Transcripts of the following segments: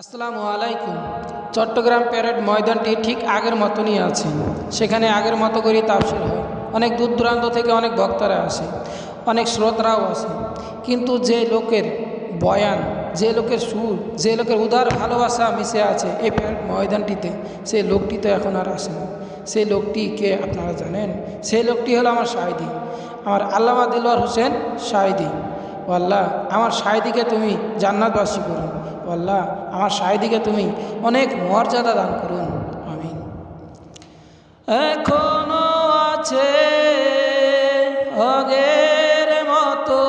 আসসালামু আলাইকুম। চট্টগ্রাম প্যারেড ময়দানটি ঠিক আগের মতনই আছে। সেখানে আগের মতো করেই তাফসির হয়। অনেক দূর দূরান্ত থেকে অনেক বক্তারা আসে। অনেক শ্রোতারাও আসে। কিন্তু যে লোকের বয়ান, যে লোকের সুর, যে লোকের উদার ভালোবাসা মিশে আছে এই প্যারেড ময়দানটিতে, সেই লোকটি তো এখন আর আসে না। সেই লোকটি কে আপনারা জানেন? সেই লোকটি হলো আমার শাহিদি আমার আল্লামা দিলওয়ার হোসেন শাহিদি ও আল্লাহ আমার শাহিদিকে তুমি জান্নাতবাসী করুন ও আল্লাহ, আমার শাহিদিকে তুমি অনেক মর্যাদা দান করুন। আমি এখনও আছে অগের মতো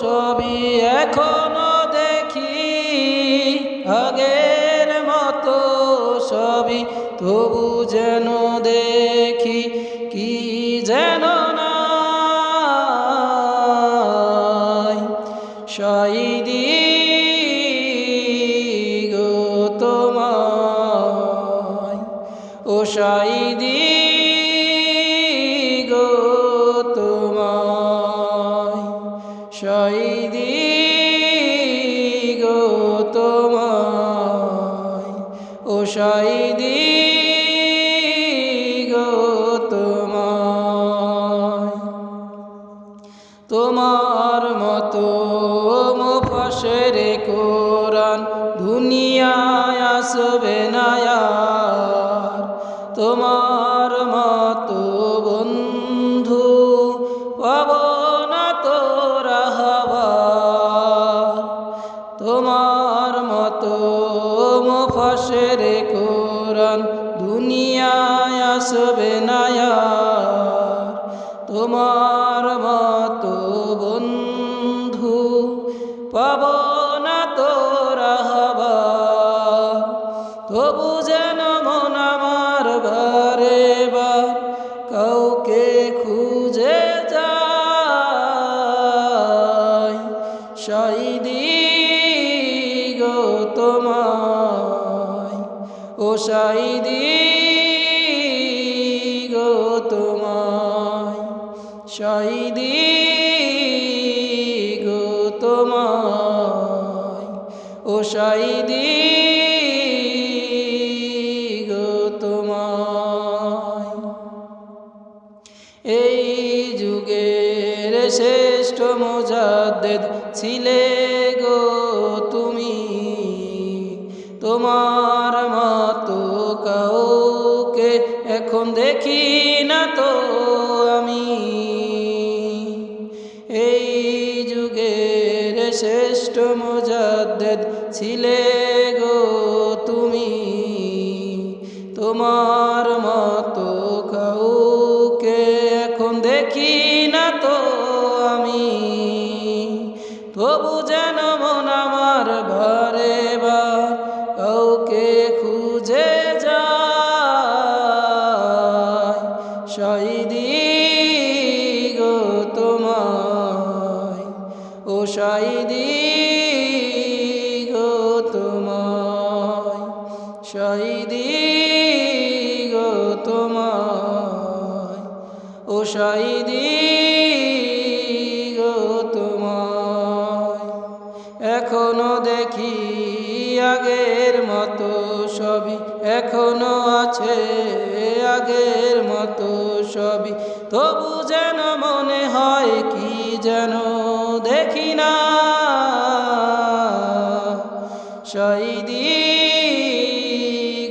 সবই এখনও দেখি অগের মতো সবই তবু যেন দেখি কি শহীদি গো তোমায়, শহীদি গো তোমায়, ও শহীদি গো তোমায় তোমার মতো মুফাসের কোরআন দুনিয়ায় আসবে না। তোমার মতো বন্ধু পাব না তোরা হবার তোমার মতো মুফাসের কোরআন দুনিয়ায় আসবে না। তোমার মতো বন্ধু পাব না তোরা হবার তবু আমার বারে বার কাউকে খুঁজে যায় শহীদি গো তোমায়, ও শহীদি গো তোমায় শহীদি গো তোমায়, ও শহীদি এই যুগের শ্রেষ্ঠ মুজাদ্দেদ ছিলে গো তুমি। তোমার মতো কাউকে এখন দেখি না তো আমি। এই যুগের শ্রেষ্ঠ মুজাদ্দেদ ছিলে গো তুমি। তোমার মতো কাউকে শহীদি গো তোমায় শহীদি গো তোমায় ও শহীদি গো তোমায়। এখনও দেখি আগের মতো সবই এখনও আছে। আগের মতো সবই। তবু যেন মনে হয় কি যেন দেখি না। শহীদি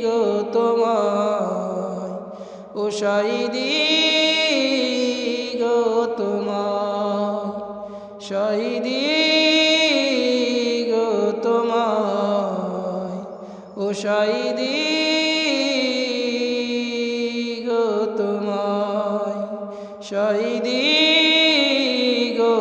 গো তোমায়, ও শহীদি গো তোমায় শহীদি গো তোমায়, ও শহীদি শহীদি গো